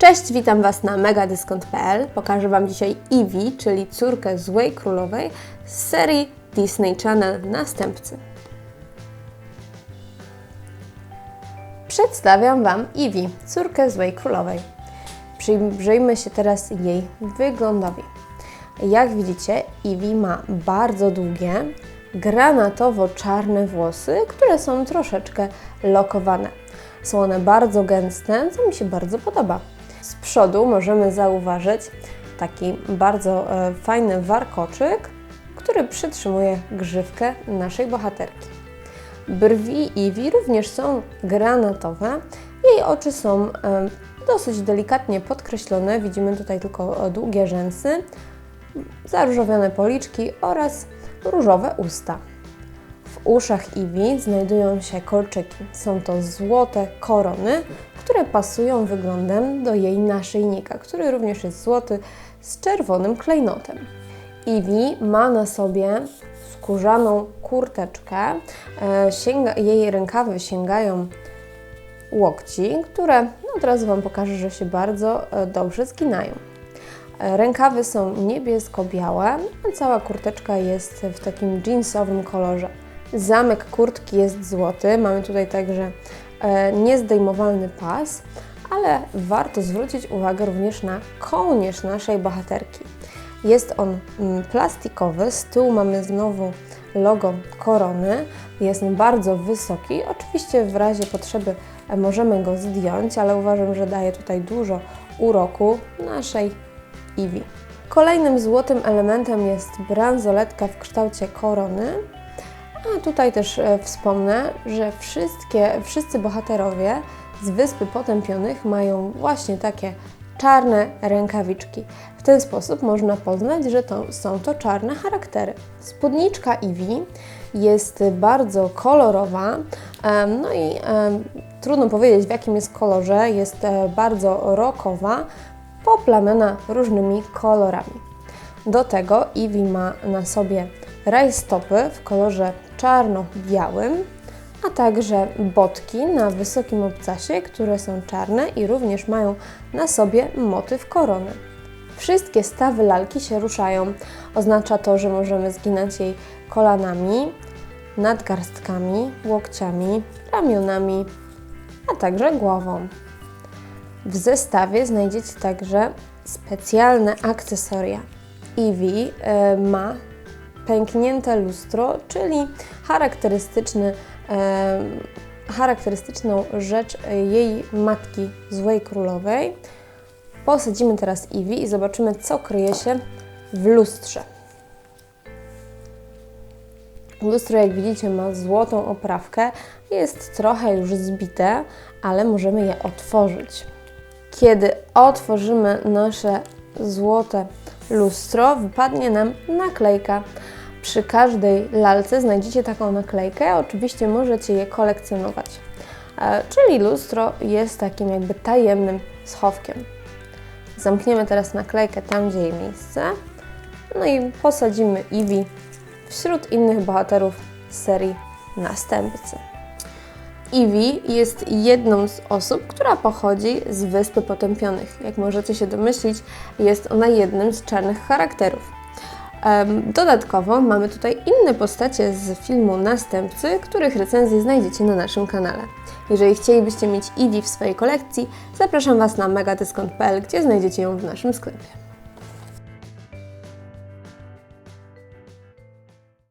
Cześć, witam Was na megadyskont.pl. Pokażę Wam dzisiaj Eevee, czyli córkę Złej Królowej z serii Disney Channel Następcy. Przedstawiam Wam Eevee, córkę Złej Królowej. Przyjrzyjmy się teraz jej wyglądowi. Jak widzicie, Eevee ma bardzo długie, granatowo-czarne włosy, które są troszeczkę lokowane. Są one bardzo gęste, co mi się bardzo podoba. Z przodu możemy zauważyć taki bardzo e, fajny warkoczyk, który przytrzymuje grzywkę naszej bohaterki. Brwi Eevee również są granatowe. Jej oczy są e, dosyć delikatnie podkreślone. Widzimy tutaj tylko e, długie rzęsy, zaróżowione policzki oraz różowe usta. W uszach Eevee znajdują się kolczyki. Są to złote korony, pasują wyglądem do jej naszyjnika, który również jest złoty z czerwonym klejnotem. Eevee ma na sobie skórzaną kurteczkę. E, sięga, jej rękawy sięgają łokci, które no od razu Wam pokażę, że się bardzo e, dobrze zginają. E, rękawy są niebiesko-białe, a cała kurteczka jest w takim jeansowym kolorze. Zamek kurtki jest złoty. Mamy tutaj także niezdejmowalny pas, ale warto zwrócić uwagę również na kołnierz naszej bohaterki. Jest on mm, plastikowy, z tyłu mamy znowu logo korony, jest on bardzo wysoki. Oczywiście w razie potrzeby e, możemy go zdjąć, ale uważam, że daje tutaj dużo uroku naszej Eevee. Kolejnym złotym elementem jest bransoletka w kształcie korony. A tutaj też e, wspomnę, że wszystkie, wszyscy bohaterowie z Wyspy Potępionych mają właśnie takie czarne rękawiczki. W ten sposób można poznać, że to, są to czarne charaktery. Spódniczka Eevee jest bardzo kolorowa, no i trudno powiedzieć w jakim jest kolorze, jest e, bardzo rokowa, poplamiona różnymi kolorami. Do tego Eevee ma na sobie rajstopy w kolorze czarno-białym, a także botki na wysokim obcasie, które są czarne i również mają na sobie motyw korony. Wszystkie stawy lalki się ruszają. Oznacza to, że możemy zginać jej kolanami, nadgarstkami, łokciami, ramionami, a także głową. W zestawie znajdziecie także specjalne akcesoria. Eevee y, ma pęknięte lustro, czyli charakterystyczny, e, charakterystyczną rzecz jej matki złej królowej. Posadzimy teraz Eevee i zobaczymy, co kryje się w lustrze. Lustro, jak widzicie, ma złotą oprawkę. Jest trochę już zbite, ale możemy je otworzyć. Kiedy otworzymy nasze złote lustro, wypadnie nam naklejka. Przy każdej lalce znajdziecie taką naklejkę, oczywiście możecie je kolekcjonować. E, czyli lustro jest takim jakby tajemnym schowkiem. Zamkniemy teraz naklejkę tam, gdzie jej miejsce. No i posadzimy Eevee wśród innych bohaterów serii Następcy. Eevee jest jedną z osób, która pochodzi z Wyspy Potępionych. Jak możecie się domyślić, jest ona jednym z czarnych charakterów. Dodatkowo mamy tutaj inne postacie z filmu Następcy, których recenzje znajdziecie na naszym kanale. Jeżeli chcielibyście mieć Eevee w swojej kolekcji, zapraszam Was na megadyskont.pl, gdzie znajdziecie ją w naszym sklepie.